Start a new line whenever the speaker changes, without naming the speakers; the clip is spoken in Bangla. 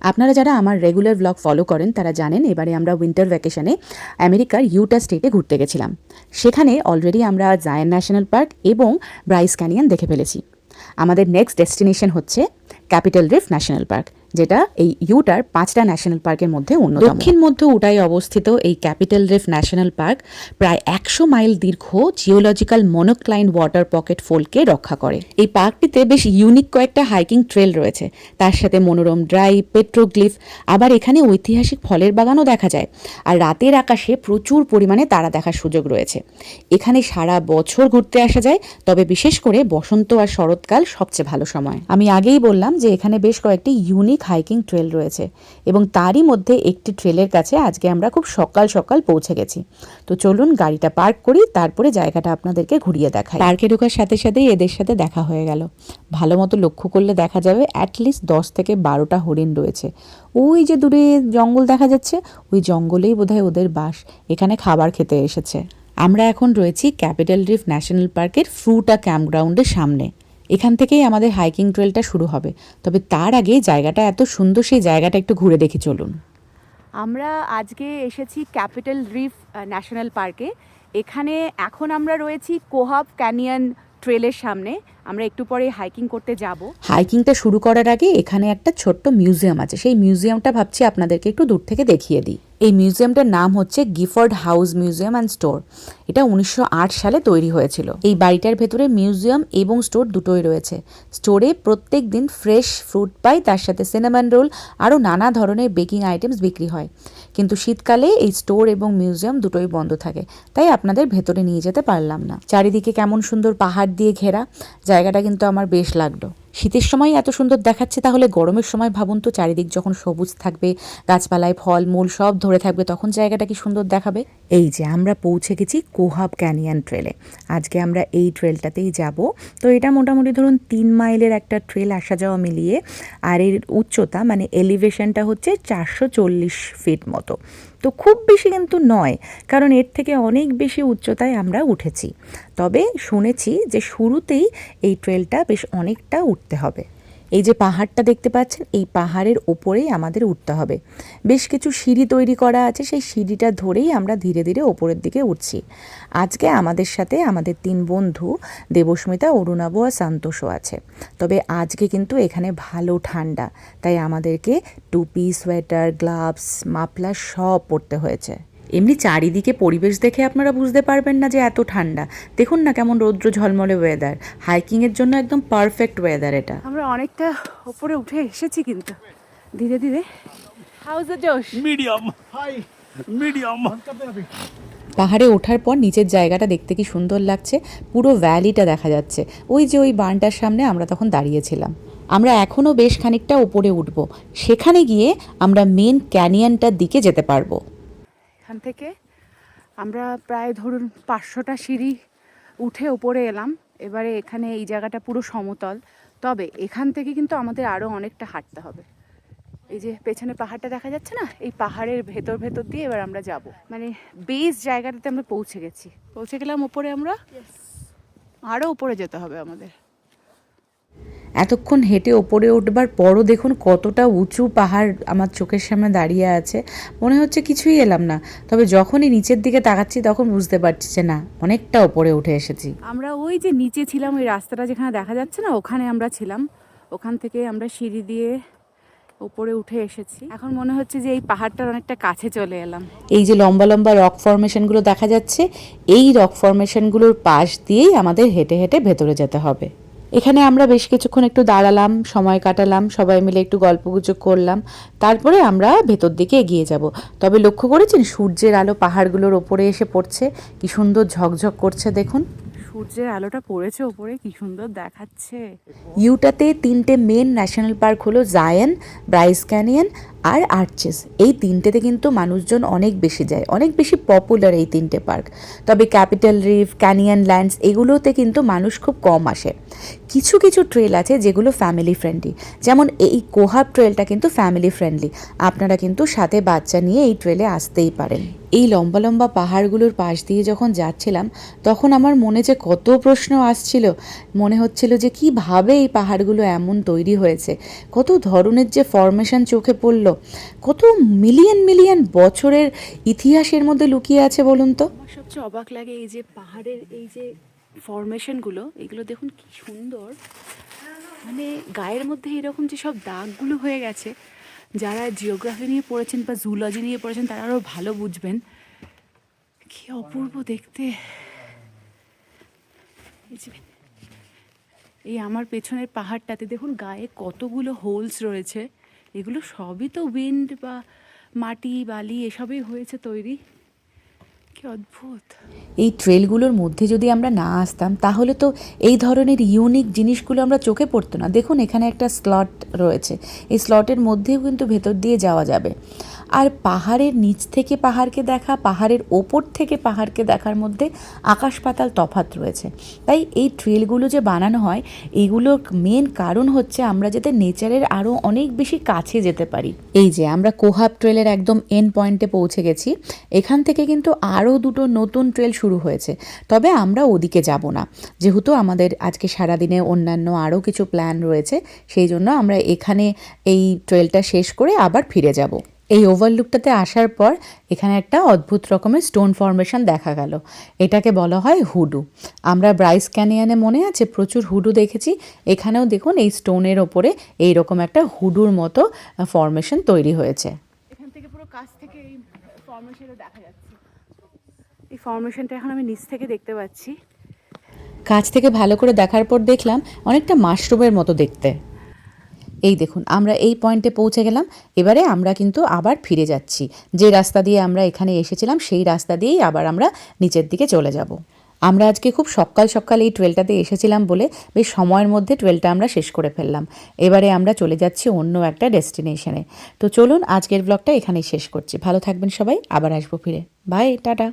আপনারা যারা আমার রেগুলার ব্লগ ফলো করেন, তারা জানেন এবারে আমরা উইন্টার ভ্যাকেশনে আমেরিকার ইউটা স্টেটে ঘুরতে গেছিলাম। সেখানে অলরেডি আমরা জায়ান ন্যাশনাল পার্ক এবং ব্রাইস ক্যানিয়ন দেখে ফেলেছি। আমাদের নেক্সট ডেস্টিনেশন হচ্ছে ক্যাপিটাল রিফ ন্যাশনাল পার্ক যেটা এই ইউটার পাঁচটা ন্যাশনাল পার্কের মধ্যে অন্যতম। দক্ষিণ মধ্য উটায় অবস্থিত এই ক্যাপিটাল রিফ ন্যাশনাল পার্ক প্রায় একশো মাইল দীর্ঘ জিওলজিক্যাল মনোক্লাইন ওয়াটার পকেট ফোলকে রক্ষা করে। এই পার্কটিতে বেশ ইউনিক কয়েকটা হাইকিং ট্রেল রয়েছে। তার সাথে মনোরম ড্রাইভ পেট্রোগ্লিফ, আবার এখানে ঐতিহাসিক ফলের বাগানও দেখা যায়। আর রাতের আকাশে প্রচুর পরিমাণে তারা দেখার সুযোগ রয়েছে। এখানে সারা বছর ঘুরতে আসা যায়, তবে বিশেষ করে বসন্ত আর শরৎকাল সবচেয়ে ভালো সময়। আমি আগেই বললাম যে এখানে বেশ কয়েকটি ইউনিক হাইকিং ট্রেল রয়েছে এবং তারই মধ্যে একটি ট্রেলের কাছে আজকে আমরা খুব সকাল সকাল পৌঁছে গেছি। তো চলুন গাড়িটা পার্ক করি, তারপরে জায়গাটা আপনাদেরকে ঘুরিয়ে দেখাই। পার্কে ঢোকার সাথে সাথেই এদের সাথে দেখা হয়ে গেল। ভালো মতো লক্ষ্য করলে দেখা যাবে অ্যাটলিস্ট দশ থেকে বারোটা হরিণ রয়েছে। ওই যে দূরে জঙ্গল দেখা যাচ্ছে, ওই জঙ্গলেই বোধহয় ওদের বাস এখানে খাবার খেতে এসেছে। আমরা এখন রয়েছি ক্যাপিটাল রিফ ন্যাশনাল পার্কের ফ্রুটা ক্যাম্পগ্রাউন্ডের সামনে। এখান থেকেই আমাদের হাইকিং ট্রেলটা শুরু হবে। তবে তার আগে জায়গাটা এত সুন্দর, সেই জায়গাটা একটু ঘুরে দেখে চলুন।
আমরা আজকে এসেছি ক্যাপিটাল রিফ ন্যাশনাল পার্কে। এখানে এখন আমরা রয়েছি কোহাব ক্যানিয়ন ট্রেলের সামনে। আমরা একটু পরে হাইকিং করতে যাব।
হাইকিংটা শুরু করার আগে এখানে একটা ছোট্ট মিউজিয়াম আছে। সেই মিউজিয়ামটা ভাবছি আপনাদেরকে একটু দূর থেকে দেখিয়ে দিই। এই মিউজিয়ামটার নাম হচ্ছে Gifford house museum and store এটা উনিশশো আট সালে তৈরি হয়েছিল। এই বাড়িটার ভেতরে মিউজিয়াম এবং স্টোর দুটোই রয়েছে। স্টোরে প্রত্যেক দিন ফ্রেশ ফ্রুট পাই, তার সাথে সিনেমান রোল আরও নানা ধরনের বেকিং আইটেমস বিক্রি হয়। কিন্তু শীতকালে এই স্টোর এবং মিউজিয়াম দুটোই বন্ধ থাকে। তাই আপনাদের ভেতরে নিয়ে যেতে পারলাম না। চারিদিকে কেমন সুন্দর পাহাড় দিয়ে ঘেরা। জায়গাটা কিন্তু আমার বেশ লাগল। শীতের সময় এত সুন্দর দেখাচ্ছে, তাহলে গরমের সময় ভাবুন তো, চারিদিক যখন সবুজ থাকবে, গাছপালায় ফল, মূল সব ধরে থাকবে, তখন জায়গাটা কি সুন্দর দেখাবে? এই যে আমরা পৌঁছে গেছি কোহাব ক্যানিয়ন ট্রেলে। আজকে আমরা এই ট্রেলটাতেই যাব। তো এটা মোটামুটি ধরুন তিন মাইলের একটা ট্রেল আসা যাওয়া মিলিয়ে, আর এর উচ্চতা মানে এলিভেশনটা হচ্ছে চারশো চল্লিশ ফিট মতো। তো খুব বেশি কিন্তু নয়, কারণ এর থেকে অনেক বেশি উচ্চতায় আমরা উঠেছি। তবে শুনেছি যে শুরুতেই এই ট্রেলটা বেশ অনেকটা উঠতে হবে। এই যে পাহাড়টা দেখতে পাচ্ছেন, এই পাহাড়ের ওপরেই আমাদের উঠতে হবে। বেশ কিছু সিঁড়ি তৈরি করা আছে, সেই সিঁড়িটা ধরেই আমরা ধীরে ধীরে ওপরের দিকে উঠছি। আজকে আমাদের সাথে আমাদের তিন বন্ধু, দেবস্মিতা, অরুণাব আর সন্তোষও আছে। তবে আজকে কিন্তু এখানে ভালো ঠান্ডা, তাই আমাদেরকে টুপি, সোয়েটার, গ্লাভস, মাফলার সব পরতে হয়েছে। এমনি চারিদিকে পরিবেশ দেখে আপনারা বুঝতে পারবেন না যে এত ঠান্ডা। দেখুন না কেমন রৌদ্র ঝলমলে ওয়েদার হাইকিংয়ের জন্য একদম পারফেক্ট ওয়েদার এটা।
আমরা অনেকটা ওপরে উঠে এসেছি কিন্তু। ধীরে ধীরে। How's the josh
medium. Hi. Medium.
পাহাড়ে ওঠার পর নিচের জায়গাটা দেখতে কি সুন্দর লাগছে। পুরো ভ্যালিটা দেখা যাচ্ছে। ওই যে ওই বানটার সামনে আমরা তখন দাঁড়িয়েছিলাম। আমরা এখনও বেশ খানিকটা উপরে উঠব। সেখানে গিয়ে আমরা মেন ক্যানিয়নটার দিকে যেতে পারব।
এখান থেকে। আমরা প্রায় ধরুন পাঁচশোটা সিঁড়ি উঠে ওপরে এলাম। এবারে এখানে এই জায়গাটা পুরো সমতল। তবে এখান থেকে কিন্তু আমাদের আরও অনেকটা হাঁটতে হবে। এই যে পেছনে পাহাড়টা দেখা যাচ্ছে না? এই পাহাড়ের ভেতর ভেতর দিয়ে এবার আমরা যাব। মানে বেস জায়গাটাতে আমরা পৌঁছে গেছি। পৌঁছে গেলাম ওপরে আমরা? আরও উপরে যেতে হবে আমাদের।
এতক্ষণ হেঁটে ওপরে উঠবার পরও দেখুন কতটা উঁচু পাহাড় আমার চোখের সামনে দাঁড়িয়ে আছে। মনে হচ্ছে কিছুই এলাম না তবে যখনই নিচের দিকে তাকাচ্ছি তখন বুঝতে পারছি যে না অনেকটা ওপরে উঠে এসেছি।
আমরা ওই যে নিচে ছিলাম ওই রাস্তাটা যেখানে দেখা যাচ্ছে না ওখানে আমরা ছিলাম। ওখান থেকে আমরা সিঁড়ি দিয়ে উপরে উঠে এসেছি। এখন মনে হচ্ছে যে এই পাহাড়টার অনেকটা কাছে চলে এলাম।
এই যে লম্বা লম্বা রক ফরমেশনগুলো দেখা যাচ্ছে এই রক ফরমেশনগুলোর পাশ দিয়েই আমাদের হেঁটে হেঁটে ভেতরে যেতে হবে। এখানে আমরা বেশ কিছুক্ষণ একটু দাঁড়ালাম সময় কাটালাম সবাই মিলে একটু গল্পগুজব করলাম। তারপরে আমরা ভেতর দিকে এগিয়ে যাব। তবে লক্ষ্য করেছেন সূর্যের আলো পাহাড়গুলোর ওপরে এসে পড়ছে। কি সুন্দর ঝকঝক করছে দেখুন।
সূর্যের আলোটা পড়েছে ওপরে কি সুন্দর দেখাচ্ছে।
ইউটাতে তিনটে মেন ন্যাশনাল পার্ক হলো জায়ান ব্রাইস ক্যানিয়ন আর আর্চেস। এই তিনটেতে কিন্তু মানুষজন অনেক বেশি যায় অনেক বেশি পপুলার এই তিনটে পার্ক। তবে ক্যাপিটাল রিফ ক্যানিয়ান ল্যান্ডস এগুলোতে কিন্তু মানুষ খুব কম আসে। কিছু কিছু ট্রেল আছে যেগুলো ফ্যামিলি ফ্রেন্ডলি যেমন এই কোহাব ট্রেলটা কিন্তু ফ্যামিলি ফ্রেন্ডলি আপনারা কিন্তু সাথে বাচ্চা নিয়ে এই ট্রেলে আসতেই পারেন। এই লম্বা লম্বা পাহাড়গুলোর পাশ দিয়ে যখন যাচ্ছিলাম, তখন আমার মনে যে কত প্রশ্ন আসছিল। মনে হচ্ছিল যে কীভাবে এই পাহাড়গুলো এমন তৈরি হয়েছে। কত ধরনের যে ফরমেশন চোখে পড়ল। কত মিলিয়ন মিলিয়ন বছরের ইতিহাসের মধ্যে লুকিয়ে আছে বলুন তো?
সবচেয়ে অবাক লাগে এই যে পাহাড়ের এই যে ফরমেশনগুলো এগুলো দেখুন কি সুন্দর। মানে গায়ের মধ্যে এরকম যে সব দাগগুলো হয়ে গেছে, যারা জিওগ্রাফি নিয়ে পড়েছেন বা জুলজি নিয়ে পড়েছেন, তারা আরও ভালো বুঝবেন। কি অপূর্ব দেখতে। এই এই আমার পেছনের পাহাড়টাতে দেখুন গায়ে কতগুলো হোলস রয়েছে। এগুলো সবই তো উইন্ড বা মাটি, বালি, এসবই হয়েছে তৈরি।
এই ট্রেলগুলোর মধ্যে যদি আমরা না আসতাম, তাহলে তো এই ধরনের ইউনিক জিনিসগুলো আমরা চোখে পড়তো না। দেখুন, এখানে একটা স্লট রয়েছে। এই স্লটের মধ্যেও কিন্তু ভেতর দিয়ে যাওয়া যাবে। আর পাহাড়ের নিচ থেকে পাহাড়কে দেখা, পাহাড়ের ওপর থেকে পাহাড়কে দেখার মধ্যে আকাশ পাতাল তফাত রয়েছে। তাই এই ট্রেলগুলো যে বানানো হয়, এগুলোর মেন কারণ হচ্ছে আমরা যাতে নেচারের আরও অনেক বেশি কাছে যেতে পারি। এই যে আমরা কোহাব ট্রেলের একদম এন পয়েন্টে পৌঁছে গেছি। এখান থেকে কিন্তু আরও দুটো নতুন ট্রেল শুরু হয়েছে। তবে আমরা ওদিকে যাব না। যেহেতু আমাদের আজকে সারাদিনে অন্যান্য আরও কিছু প্ল্যান রয়েছে, সেই জন্য আমরা এখানে এই ট্রেলটা শেষ করে আবার ফিরে যাব। এই ওভারলুকটাতে আসার পর এখানে একটা অদ্ভুত রকমের স্টোন ফর্মেশন দেখা গেল। এটাকে বলা হয় হুডু। আমরা ব্রাইস ক্যানিয়ানে মনে আছে প্রচুর হুডু দেখেছি। এখানেও দেখুন এই স্টোনের ওপরে এইরকম একটা হুডুর মতো ফর্মেশন তৈরি হয়েছে।
এখান থেকে পুরো কাছ থেকে এই ফরমেশনটা দেখা যাচ্ছে। এই ফরমেশনটা এখন আমি নিচ থেকে দেখতে পাচ্ছি।
কাছ থেকে ভালো করে দেখার পর দেখলাম অনেকটা মাশরুমের মতো দেখতে। এই দেখুন, আমরা এই পয়েন্টে পৌঁছে গেলাম। এবারে আমরা কিন্তু আবার ফিরে যাচ্ছি। যে রাস্তা দিয়ে আমরা এখানে এসেছিলাম, সেই রাস্তা দিয়েই আবার আমরা নিচের দিকে চলে যাব। আমরা আজকে খুব সকাল সকাল এই টুয়েলটাতে এসেছিলাম বলে বেশ সময়ের মধ্যে ট্রেলটা আমরা শেষ করে ফেললাম। এবারে আমরা চলে যাচ্ছি অন্য একটা ডেস্টিনেশনে তো চলুন, আজকের ব্লগটা এখানেই শেষ করছি। ভালো থাকবেন সবাই, আবার আসব ফিরে। Bye tata.